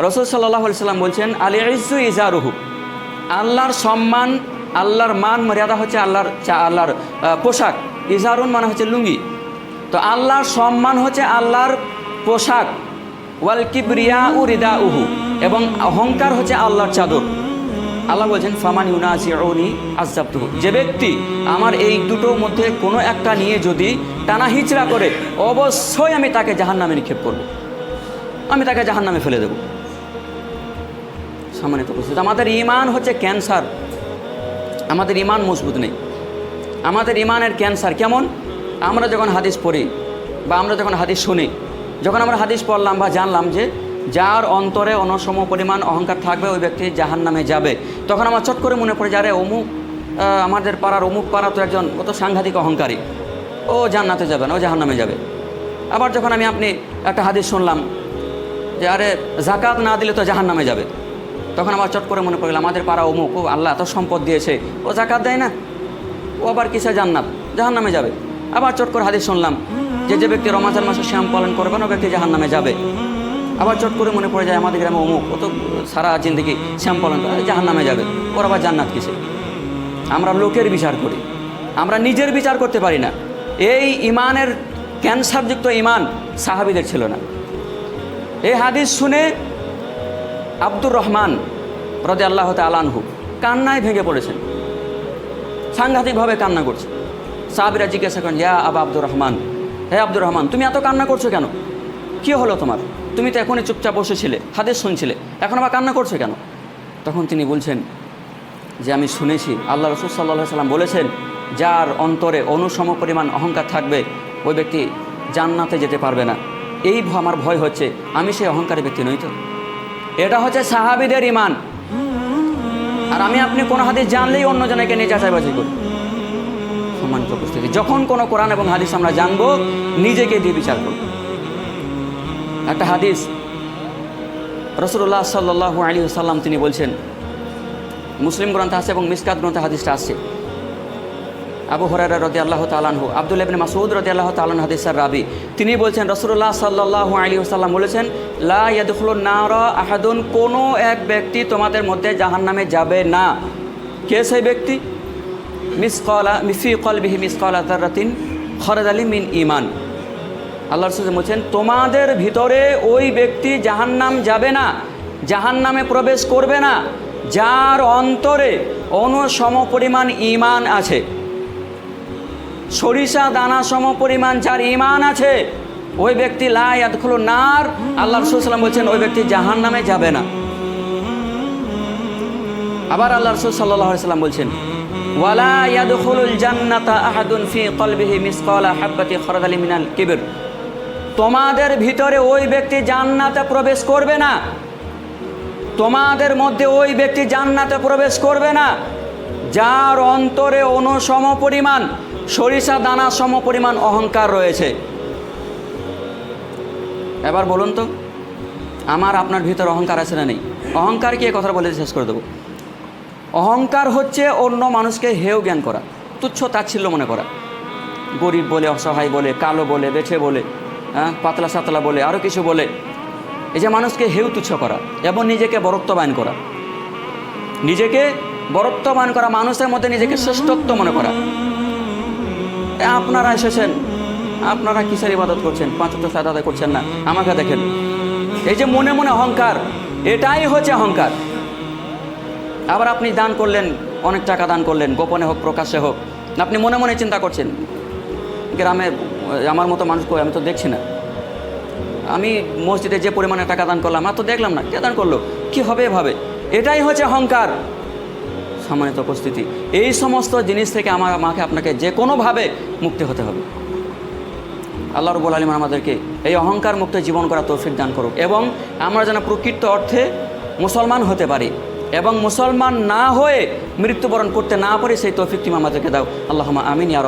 রসুল সাল্লাহ সাল্লাম বলছেন আলী ইজু ইজারুহু। আল্লাহর সম্মান, আল্লাহর মান, মর্যাদা হচ্ছে আল্লাহর চা আল্লাহর পোশাক। ইজারুন মানে হচ্ছে লুঙ্গি। তো আল্লাহর সম্মান হচ্ছে আল্লাহর পোশাক। ওয়াল কিবরিয়া উ রিদা উহু এবং অহংকার হচ্ছে আল্লাহর চাদর। আল্লাহ বলছেন, ফামান ইউনাসিউনি আজাবতুহু যে ব্যক্তি আমার এই দুটোর মধ্যে কোনো একটা নিয়ে যদি টানা হিচড়া করে, অবশ্যই আমি তাকে জাহান্নামে নিক্ষেপ করব। আমি তাকে জাহান্নামে ফেলে দেব। সম্মানিত উপস্থিত আমাদের ইমান হচ্ছে ক্যান্সার। আমাদের ইমান মজবুত নেই। আমাদের ইমানের ক্যান্সার কেমন? আমরা যখন হাদিস পড়ি বা আমরা যখন হাদিস শুনি, যখন আমরা হাদিস পড়লাম বা জানলাম যে যার অন্তরে অনসম পরিমাণ অহংকার থাকবে, ওই ব্যক্তি জাহান নামে যাবে। তখন আমার চট করে মনে পড়ে যারে অমুক আমাদের পাড়ার অমুক পাড়া তো একজন কত সাংঘাতিক অহংকারী। ও জান্নাতে যাবে না, ও জাহান নামে যাবে। আবার যখন আমি আপনি একটা হাদিস শুনলাম যে, আরে জাকাত না দিলে তো জাহান নামে যাবে। তখন আমার চট করে মনে পড়ল, আমাদের পাড়া অমুক, ও আল্লাহ এত সম্পদ দিয়েছে, ও জাকাত দেয় না? ও আবার কিসে জান্নাত? জাহান নামে যাবে। আবার চট করে হাদিস শুনলাম যে যে ব্যক্তি রমাজান মাসে শ্যাম পালন করবে না, ও ব্যক্তি জাহান নামে যাবে। আবার চট করে মনে পড়ে যায়, আমাদের গ্রামে অমুক, ও তো সারা জিন্দগি শ্যাম পালন করে জাহান নামে যাবে। ওর আবার জান্নাত কিসে? আমরা লোকের বিচার করি। আমরা নিজের বিচার করতে পারি না। এই ইমানের ক্যান্সারযুক্ত ইমান সাহাবিদের ছিল না। এই হাদিস শুনে আব্দুর রহমান রদে আল্লাহ আলানহু কান্নায় ভেঙে পড়েছেন। সাংঘাতিকভাবে কান্না করছে। সাহাবিরা জিজ্ঞাসা করেন, ইয়া আবা আব্দুর রহমান, হে আব্দুর রহমান, তুমি এত কান্না করছ কেন? কি হলো তোমার? তুমি তো এখনই চুপচাপ বসেছিলে, হাদিস শুনছিলে, এখন আবার কান্না করছ কেন? তখন তিনি বলছেন যে, আমি শুনেছি, আল্লাহ রসুল সাল্লাহ সাল্লাম বলেছেন, যার অন্তরে অনুসম পরিমাণ অহংকার থাকবে, ওই ব্যক্তি জান্নাতে যেতে পারবে না। এই আমার ভয় হচ্ছে, আমি সেই অহংকারী ব্যক্তি নই তো? এটা হচ্ছে সাহাবিদের ইমান আর আমি আপনি কোনো হাদিস জানলেই অন্য অন্যজনকে নিয়ে যাচাই বাছাই করি। সম্মানিত উপস্থিতি, যখন কোনো কোরআন এবং হাদিস আমরা জানব, নিজেকে দিয়ে বিচার করব। একটা হাদিস রসুল্লাহ সাল্লাহ আলী সাল্লাম তিনি বলছেন, মুসলিম গ্রন্থ আছে এবং মিসকাত গ্রন্থে হাদিসটা আসছে আবু হরারা রদি আল্লাহ তালানহু আব্দুল ইবনে মাসুদ রদি আল্লাহ তালান হাদিসার রাবি। তিনি বলছেন রসুল্লাহ সাল্লাহ আলী সাল্লাম বলেছেন, লা ইয়াদুল নারা আহাদুন, কোনো এক ব্যক্তি তোমাদের মধ্যে জাহান নামে যাবে না। কে সেই ব্যক্তি? মিস কলা মিফি কলবিহি মিস কলা তারাতিন খরদ আলী মিন ইমান আল্লাহ রসুল বলছেন, তোমাদের ভিতরে ওই ব্যক্তি জাহান্নাম যাবে না, জাহান্নামে প্রবেশ করবে না, যার অন্তরে অনুসম পরিমাণ ইমান আছে। সরিষা, দানা সম পরিমাণ যার ইমান আছে, ওই ব্যক্তি লাই আদখুল নার। আল্লাহ রসুলাম বলছেন, ওই ব্যক্তি জাহান নামে যাবে না। আবার আল্লাহ রসুল সাল্লাম বলছেন, ওয়ালা আহাদুন ফি কলবিহি মিনাল তোমাদের ভিতরে ওই ব্যক্তি জান্নাতে প্রবেশ করবে না। তোমাদের মধ্যে ওই ব্যক্তি জান্নাতে প্রবেশ করবে না। যার অন্তরে অনুসম পরিমাণ সরিষা দানা সম পরিমাণ অহংকার রয়েছে। এবার বলুন তো, আমার, আপনার ভিতর অহংকার আছে না নেই? অহংকার কি? কথা বলে শেষ করে দেবো। অহংকার হচ্ছে অন্য মানুষকে হেয় জ্ঞান করা, তুচ্ছ তাচ্ছিল্য মনে করা। গরিব বলে, অসহায় বলে, কালো বলে, বেছে বলে হ্যাঁ পাতলা সাতলা বলে আরও কিছু বলে, এই যে মানুষকে হেউ তুচ্ছ করা এবং নিজেকে বরত্ববায়ন করা। নিজেকে বরত্ববান করা, মানুষের মধ্যে নিজেকে শ্রেষ্ঠত্ব মনে করা। আপনারা এসেছেন। আপনারা কিসের ইবাদত করছেন? পাঁচ তো সাদা করছেন না। আমাকে দেখেন। এই যে মনে মনে অহংকার, এটাই হচ্ছে অহংকার। আবার আপনি দান করলেন, অনেক টাকা দান করলেন, গোপনে হোক, প্রকাশ্যে হোক। আপনি মনে মনে চিন্তা করছেন গ্রামে আমার মতো মানুষ আমি তো দেখছি না। আমি মসজিদে যে পরিমাণে টাকা দান করলাম, আর তো দেখলাম না, কে দান করল? কি হবে এভাবে? এটাই হচ্ছে অহংকার। সম্মানিত উপস্থিতি। এই সমস্ত জিনিস থেকে আমার মাকে আপনাকে যে কোনোভাবে মুক্তি হতে হবে। আল্লাহ রবুল আলিমান আমাদেরকে এই অহংকার মুক্ত জীবন করা তৌফিক দান করুক এবং আমরা যেন প্রকৃত অর্থে মুসলমান হতে পারি এবং মুসলমান না হয়ে মৃত্যুবরণ করতে না পারি, সেই তৌফিকটি আমাদেরকে দাও। আল্লাহ আমিন ইয়ারব